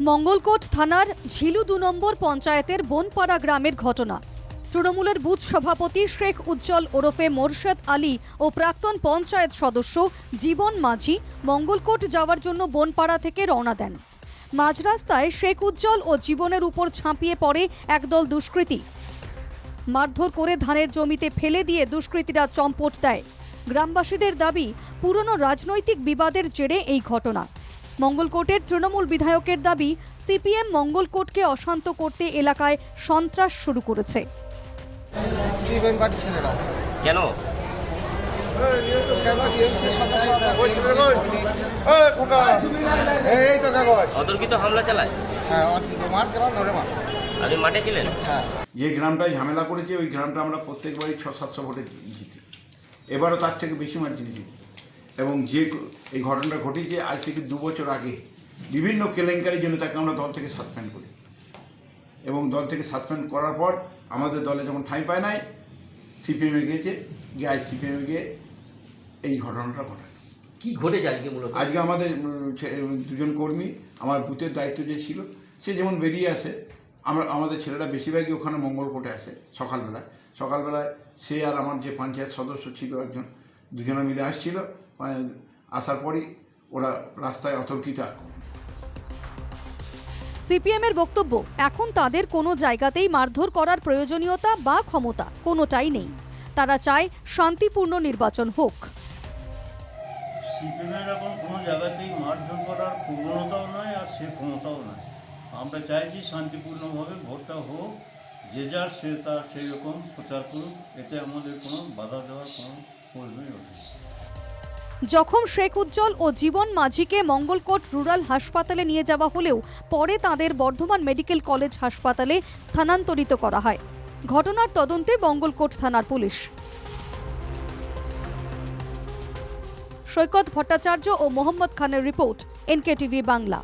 মঙ্গলকোট থানার ঝিলু দু নম্বর পঞ্চায়েতের বনপাড়া গ্রামের ঘটনা। তৃণমূলের বুথ সভাপতি শেখ উজ্জ্বল ওরফে মোরশেদ আলী ও প্রাক্তন পঞ্চায়েত সদস্য জীবন মাঝি মঙ্গলকোট যাওয়ার জন্য বনপাড়া থেকে রওনা দেন। মাঝরাস্তায় শেখ উজ্জ্বল ও জীবনের উপর ঝাঁপিয়ে পড়ে একদল দুষ্কৃতী। মারধর করে ধানের জমিতে ফেলে দিয়ে দুষ্কৃতীরা চম্পট দেয়। গ্রামবাসীদের দাবি, পুরনো রাজনৈতিক বিবাদের জেরে এই ঘটনা। মঙ্গলকোটের তৃণমূল বিধায়কের দাবি সিপিএম মঙ্গলকোটকে অশান্ত করতে এলাকায় সন্ত্রাস শুরু করেছে। সিপিএম পার্টির ছেলেরা। কেন? অতর্কিত হামলা চালায়? হ্যাঁ আপনি মাঠে ছিলেন? হ্যাঁ যে গ্রামটায় ঝামেলা করেছে ওই গ্রামটা আমরা প্রত্যেকবারই ছ সাতশো ভোটে জিতি। এবারও তার থেকে বেশি মার্জিনে জিতি এবং যে এই ঘটনাটা ঘটেছে আজ থেকে দু বছর আগে বিভিন্ন কেলেঙ্কারির জন্য তাকে আমরা দল থেকে সাসপেন্ড করি। এবং দল থেকে সাসপেন্ড করার পর আমাদের দলে যখন ঠাঁই পায় নাই সিপিএমে গিয়েছে গিয়ে আজ সিপিএমে গিয়ে এই ঘটনাটা ঘটায় কি ঘটেছে আজকে মূলত? আজকে আমাদের দুজন কর্মী আমার বুথের দায়িত্ব যে ছিল সে যেমন বেরিয়ে আসে আমরা আমাদের ছেলেরা বেশিরভাগই ওখানে মঙ্গলকোটে আসে সকালবেলায়। সকালবেলায় সে আর আমার যে পঞ্চায়েত সদস্য ছিল একজন দুজনে মিলে আসছিল আসার পরই ওরা রাস্তায় অতর্কিত আক্রমণ সিপিএমের বক্তব্য এখন তাদের কোনো জায়গাতেই মারধর করার প্রয়োজনীয়তা বা ক্ষমতা কোনোটাই নেই। তারা চায় শান্তিপূর্ণ নির্বাচন হোক। সিপিএমের এখন কোনো জায়গাতেই মারধর করার প্রবণতাও নয় আর সে ক্ষমতাও নয় আমরা চাইছি শান্তিপূর্ণভাবে ভোটটা হোক যে যার সে তার সেই রকম প্রচার করুক এতে আমাদের কোনো বাধা দেওয়ার কোনো। জখম শেখ উজ্জ্বল ও জীবন মাঝিকে মঙ্গলকোট রুরাল হাসপাতালে নিয়ে যাওয়া হলেও পরে তাদের বর্ধমান মেডিকেল কলেজ হাসপাতালে স্থানান্তরিত করা হয়। ঘটনার তদন্তে মঙ্গলকোট থানার পুলিশ। সৈকত ভট্টাচার্য ও মোহাম্মদ খানের রিপোর্ট, এনকেটিভি বাংলা।